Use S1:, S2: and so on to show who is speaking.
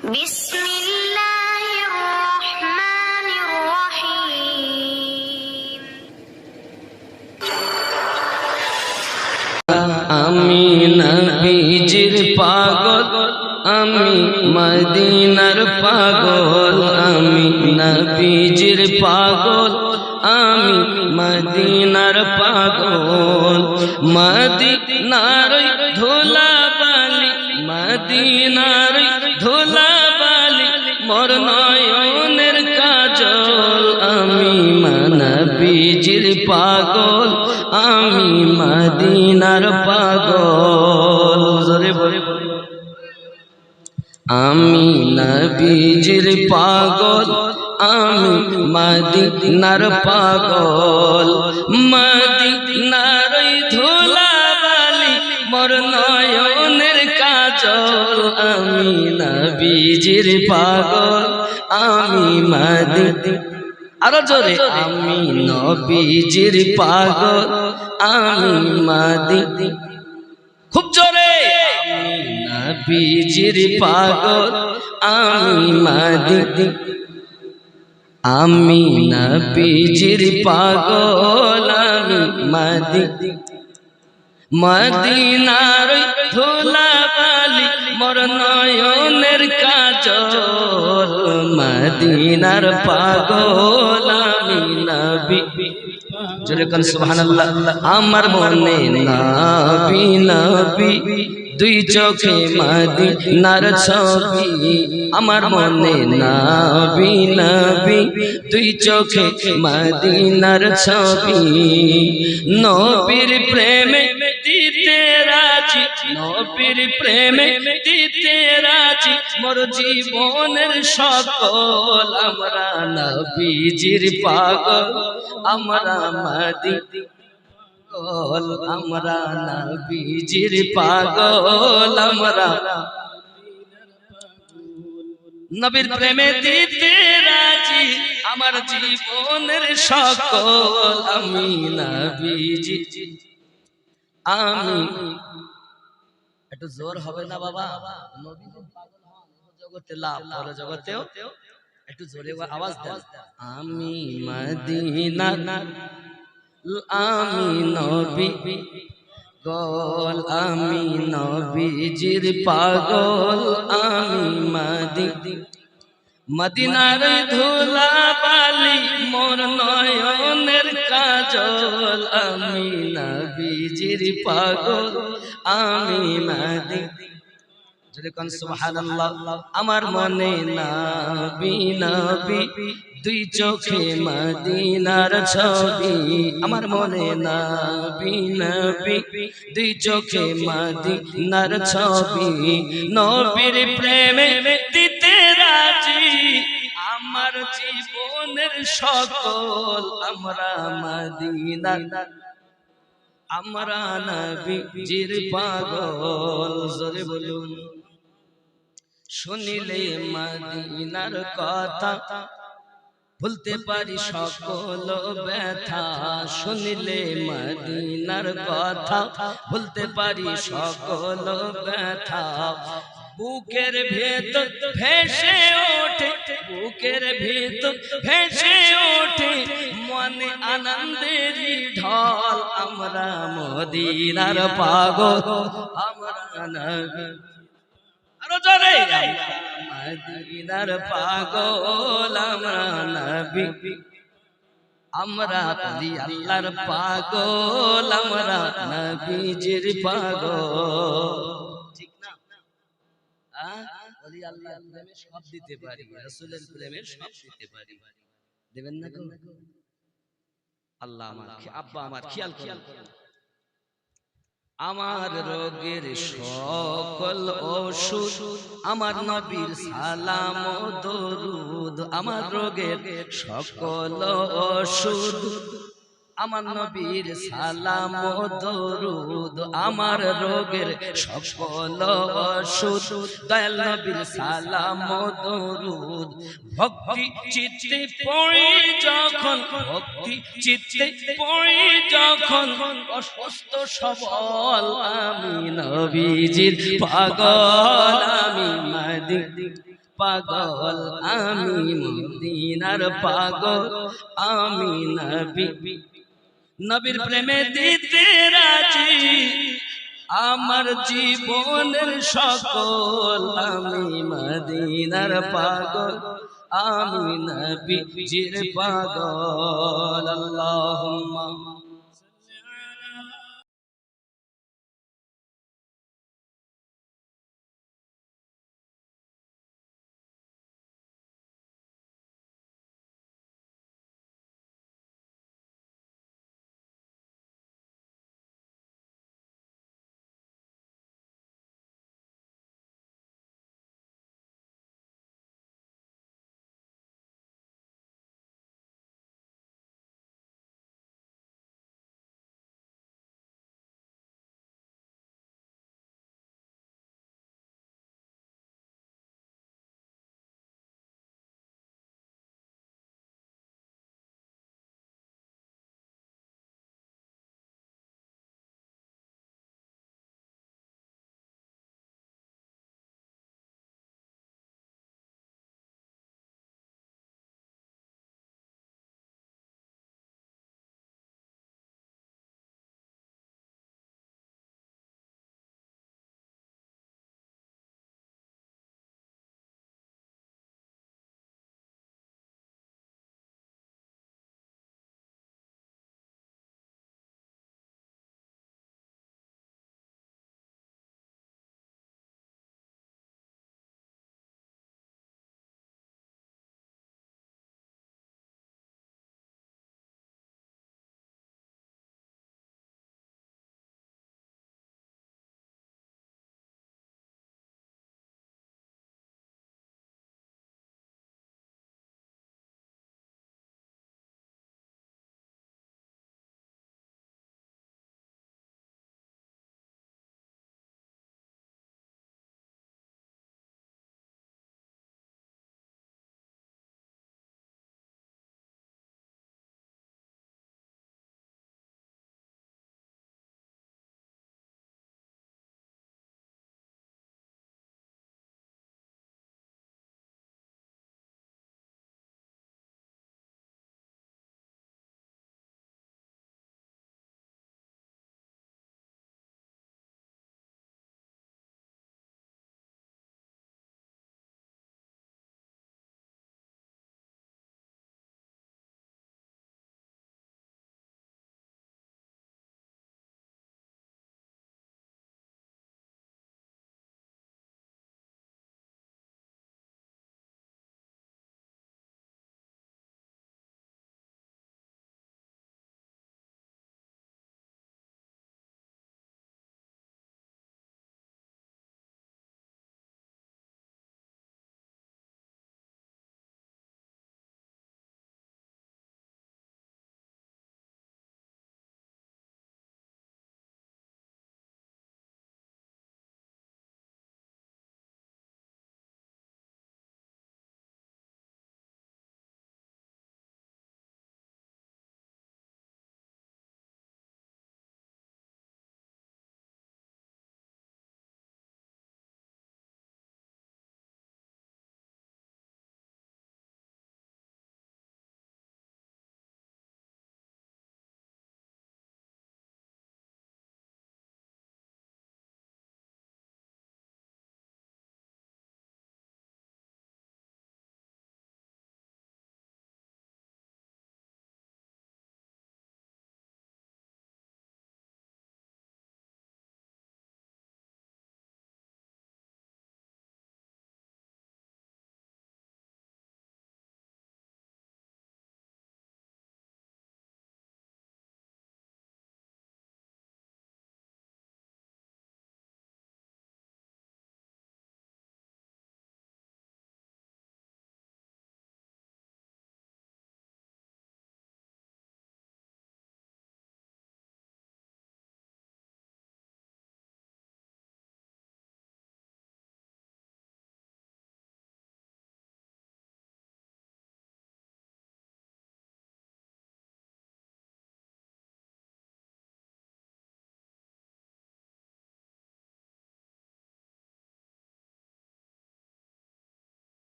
S1: بسم الله الرحمن الرحيم
S2: আমি নবীজির পাগল আমি মদিনার পাগল আমি নবীজির পাগল আমি মদিনার পাগল মদিনার আমি নবীজির পাগল, আমি মদিনার পাগল। মদিনার ধুলাবালি মোর নয়নের কাজল। আমি নবীজির পাগল, আমি মদিনা আরও জোরে। আমি নবীজির পাগল, আমি মাদি নবীজির পাগল, আমি মাদি আমি নবীজির পাগল, আমি মাদি মদিনার ধুলাবালি মোর নয়নের কাজল। মদিনার পাগল, আমি নবী জোরে সুবহানাল্লাহ। আমার মনে নবী নবী। দুই চোখে মদিনার ছবি, আমার মনে নবী নবী, দুই চোখে মদিনার ছবি। নবীর প্রেমে দিতে রাজি, নবীর প্রেমে দিতে রাজি, মোর জীবনের সকল আমরা নবীজির পাগল, আমরা মাদি পাগল আমরা নবীজির পাগল আমরা নবীর প্রেমে দিতে রাজি আমার জীবনের সকল আমি নবীজি। আমি একটু জোর হবে না বাবা? জগতে লাভ পরে জগতেও একটু জোরে আওয়াজ দেন। আমি মদিনা আমি নবী, গল আমি নবীজির পাগল আমি মাদি। মদিনার ধুলা বালি মোর নয়নের কাজল, আমি নবীজির পাগল আমি মাদি। যদি কোন সুবহানাল্লাহ আমার মনে নাবি নাবি দুই চোখে মদিনার ছবি আমার মনে নাবি নাবি দুই চোখে মদিনার ছবি নবীর প্রেমে দিতে রাজি আমার জীবনের সকল আমরা মদিনা আমরা নবীজির পাগল জোরে বলুন। শুনিলে মদিনার কথা। ভুলতে পারি সকল ব্যথা। শুনিলে মদিনার কথা। ভুলতে পারি সকল ব্যথা। বুকের ভেতর ভেসে ওঠে। বুকের ভেতর ভেসে ওঠে। মনে আনন্দের ঢল। আমরা মদিনার পাগল। আমরা আরও জোরে মদিনার পাগল আমরা নবী। আমরা বলি আল্লাহর পাগল আমরা নবীজির পাগল। ঠিক না? বলি আল্লাহর প্রেমে সব দিতে পারি রাসূলের প্রেমে সব দিতে পারি। দেবেন না আল্লাহ আমার আব্বা আমার খেয়াল খেয়াল আমার রোগের সকল ওষুধ আমার নবীর সালাম দরুদ আমার রোগের সকল ওষুধ। আমার নবীর সালাম দরুদ আমার রোগের সকল ওষুধ। দয়াল নবীর সালাম দরুদ। ভক্তি চিত্তে পড়ি যখন। ভক্তি চিত্তে পড়ি যখন। অসুস্থ সবল আমি নবীজির পাগল আমি মাদি পাগল আমি মদিনার পাগল আমি নবী। নবীর প্রেমে দিতে রাজি। আমার জীবনের সকল আমি মদিনার পাগল। আমি নবীজির পাগল। আল্লাহুম্মা।